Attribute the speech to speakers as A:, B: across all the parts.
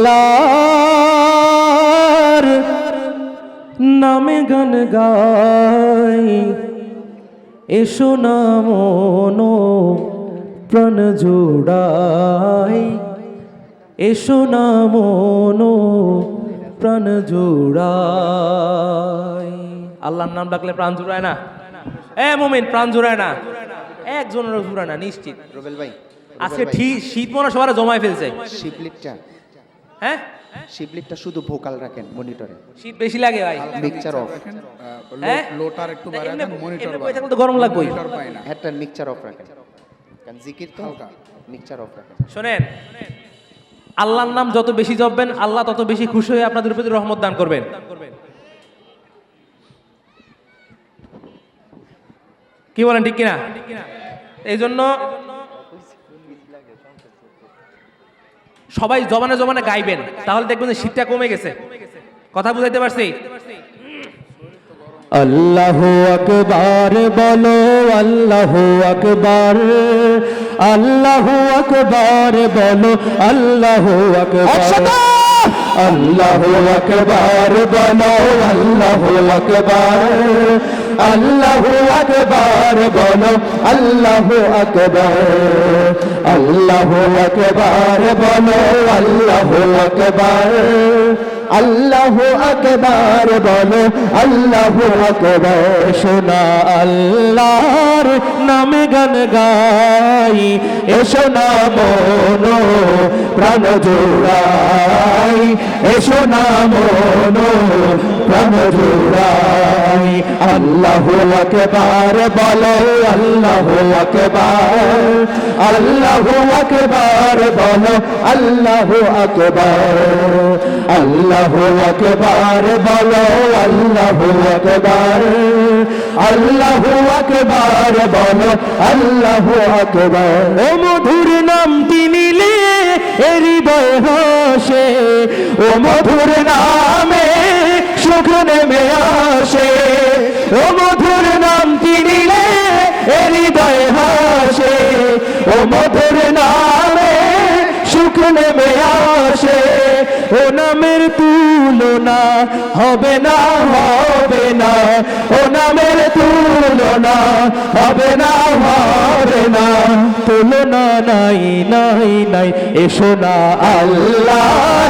A: আল্লাহর নামে গান গাই। এসো না মনো প্রাণ জোড়াই। এসো না মনো প্রাণ জোড়াই। আল্লাহর নাম ডাকলে প্রাণ জোড়ায় না? এ মোমিন প্রাণ জোড়ায় না? একজনেরও জোড়ায় না নিশ্চিত।
B: রুবেল ভাই
A: আজকে ঠিক শীত মনে সবার জমায় ফেলছে।
B: শিবলিপটা
A: হ্যাঁ?
B: শিবলিপটা শুধু ভোকাল রাখেন মনিটরে
A: শীত বেশি লাগে ভাই।
B: মিক্সচার অফ
A: হ্যাঁ?
C: লোটার একটু মনিটর
A: তো গরম
C: মনিটর না।
B: হেডটার মিক্সচার অফ রাখেন। কারণ জিকির তো হালকা। মিক্সচার অফ রাখেন।
A: শোনেন আল্লাহর নাম যত বেশি জপবেন আল্লাহ তত বেশি খুশি হয়ে আপনাদের প্রতি রহমত দান করবেন। কি বলেন ঠিক কিনা? এই জন্য সবাই জবানে জবানে গাইবেন তাহলে দেখবেন যে শীতটা কমে গেছে। কথা বুঝাইতে পারছি? আল্লাহ আকবার বলো আল্লাহ আকবার। আল্লাহ আকবার বলো আল্লাহ আকবার। আল্লাহ আকবার বলো আল্লাহ আকবার। আল্লাহ আকবার বলো আল্লাহ আকবার। আল্লাহ আকবার বলো, আল্লাহ আকবার। আল্লাহ আকবার বলো, আল্লাহ আকবার। শোনা আল্লাহর নামে গান গাই এসো না মনো প্রাণ জোড়াই এসো না মনো প্রাণ জোড়াই। আল্লাহ আকবার, বলো আল্লাহ আকবার আল্লাহ আকবার, বলো আল্লাহ আকবার আল্লাহ আকবার, বলো আল্লাহ আকবার আল্লাহ আকবার, বলো আল্লাহ আকবার। ও মধুর নামটি নিলে এ হৃদয় হাসে ও মধুর নামে সুখ নেমে আসে। ও মধুর নামটি নিলে হৃদয় হাসে ও মধুর নামে সুখ নেমে আসে। ও নামের তুলনা হবে না হবে না। ও নামের তুলনা হবে না হবে না। তুলনা নাই নাই নাই, এসো না আল্লাহর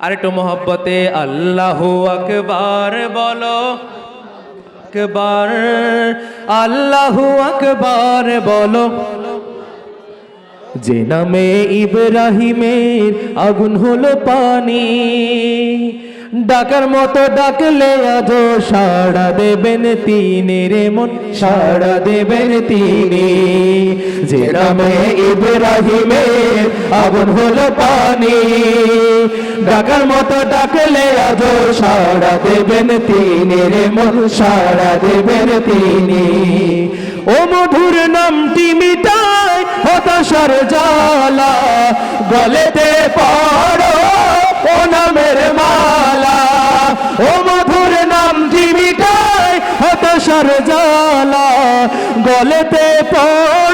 A: আর একটু মোহব্বতে, আল্লাহ আকবার বলো। আকবার আল্লাহ আকবার বলো। যে নামে ইব্রাহিমের আগুন হলো পানি, ডাকার মতো ডাকলে আজ সাড়া দেবেন তিনি রে মন সাড়া দেবেন তিনি। যে নামে ইব্রাহিমের আগুন হলো পানি ডাকার মতো ডাকলে আজ সাড়া দেবেন তিনি রে মন, সাড়া দেবেন তিনি। ও মধুর নামটি মিটায় হতাশার জ্বালা, গলেতে পড়ো ও নামের মালা। ও মধুর নামটি মিটায় হতাশার জ্বালা, গলেতে পড়ো